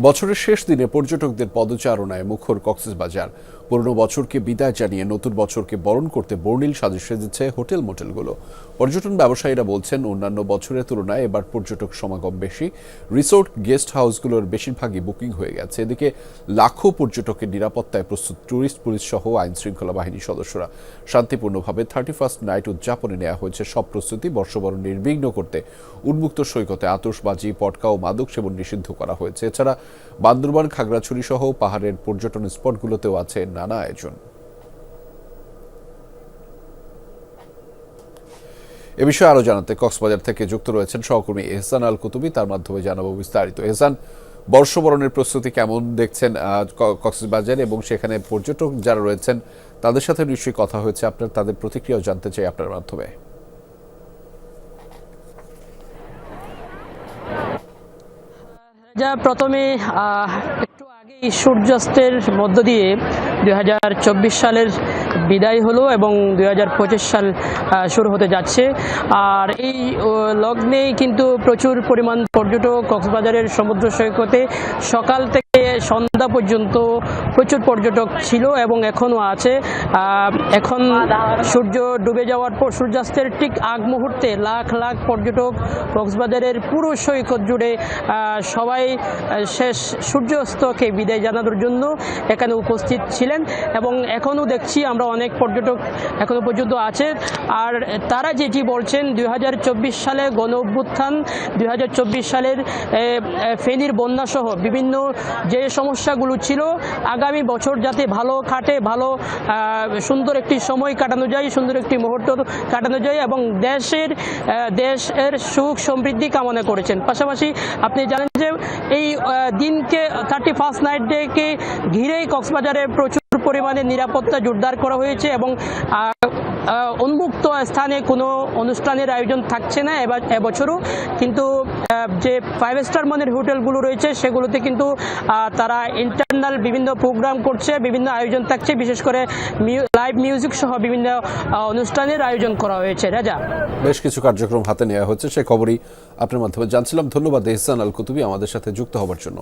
বছরের শেষ দিনে পর্যটকদের পদচারণায় মুখর কক্সবাজার। পুরনো বছরকে বিদায় জানিয়ে নতুন বছরকে বরণ করতে বর্ণিল সাজে সেজেছে হোটেল মোটেলগুলো। পর্যটন ব্যবসায়ীরা বলছেন, অন্যান্য বছরের তুলনায় এবার পর্যটক সমাগম বেশি। রিসোর্ট, গেস্ট হাউসগুলোর বেশিরভাগই বুকিং হয়ে গেছে। এদিকে লাখো পর্যটকের নিরাপত্তায় প্রস্তুত ট্যুরিস্ট পুলিশ সহ আইন শৃঙ্খলা বাহিনীর সদস্যরা। শান্তিপূর্ণভাবে থার্টি ফার্স্ট নাইট উদযাপনে নেওয়া হয়েছে সব প্রস্তুতি। বর্ষবরণ নির্বিঘ্ন করতে উন্মুক্ত সৈকতে আতশবাজি, পটকা ও মাদক সেবন নিষিদ্ধ করা হয়েছে। এছাড়া বান্দরবান, খাগড়াছড়ি সহ পাহাড়ের পর্যটন স্পটগুলোতেও আছে নানা আয়োজন এ বিষয়ে আরও জানাতে কক্সবাজার থেকে যুক্ত রয়েছেন সহকর্মী এহসান আল কুতুবি তার মাধ্যমে জানাব বিস্তারিত। এহসান, বর্ষবরণের প্রস্তুতি কেমন দেখছেন কক্সবাজারে এবং সেখানে পর্যটক যারা রয়েছেন, তাদের সাথে নিশ্চয়ই কথা হয়েছে আপনার, তাদের প্রতিক্রিয়াও জানতে চাই আপনার মাধ্যমে। যা প্রথমে একটু আগেই সূর্যাস্তের মধ্য দিয়ে দু হাজার চব্বিশ সালের বিদায় হলো এবং দু হাজার পঁচিশ সাল শুরু হতে যাচ্ছে। আর এই লগ্নেই কিন্তু প্রচুর পরিমাণ পর্যটক কক্সবাজারের সমুদ্র সৈকতে সকাল থেকে সন্ধ্যা পর্যন্ত প্রচুর পর্যটক ছিল এবং এখনও আছে। এখন সূর্য ডুবে যাওয়ার পর, সূর্যাস্তের ঠিক আগ মুহূর্তে লাখ লাখ পর্যটক কক্সবাজারের পুরো সৈকত জুড়ে সবাই শেষ সূর্যাস্তকে বিদায় জানানোর জন্য এখানে উপস্থিত ছিলেন। এবং এখনও দেখছি আমরা অনেক পর্যটক এখনও পর্যন্ত আছে। আর তারা যেটি বলছেন দু হাজার চব্বিশ সালে গণ অভ্যুত্থান, দুই সালের ফেনীর বন্যাসহ বিভিন্ন যে সমস্যাগুলো ছিল, আগামী বছর যাতে ভালো খাটে, ভালো সুন্দর একটি সময় কাটানো যায়, সুন্দর একটি মুহূর্ত কাটানো যায় এবং দেশের দেশের সুখ সমৃদ্ধি কামনা করেছেন। পাশাপাশি আপনি জানেন যে এই দিনকে থার্টি ফার্স্ট নাইট ডেকে ঘিরেই কক্সবাজারে প্রচুর পরিমাণে নিরাপত্তা জোরদার করা হয়েছে এবং উন্মুক্ত স্থানে কোনো অনুষ্ঠানের আয়োজন থাকছে না এবছরও। কিন্তু যে ফাইভ স্টার মানের হোটেলগুলো রয়েছে সেগুলোতে কিন্তু তারা ইন্টারনাল বিভিন্ন প্রোগ্রাম করছে, বিভিন্ন আয়োজন থাকছে, বিশেষ করে লাইভ মিউজিক সহ বিভিন্ন অনুষ্ঠানের আয়োজন করা হয়েছে। রাজা? বেশ কিছু কার্যক্রম হাতে নেওয়া হচ্ছে, সে খবরই আপনার মাধ্যমে জানছিলাম। ধন্যবাদ এহসান আল কুতুবি আমাদের সাথে যুক্ত হবার জন্য।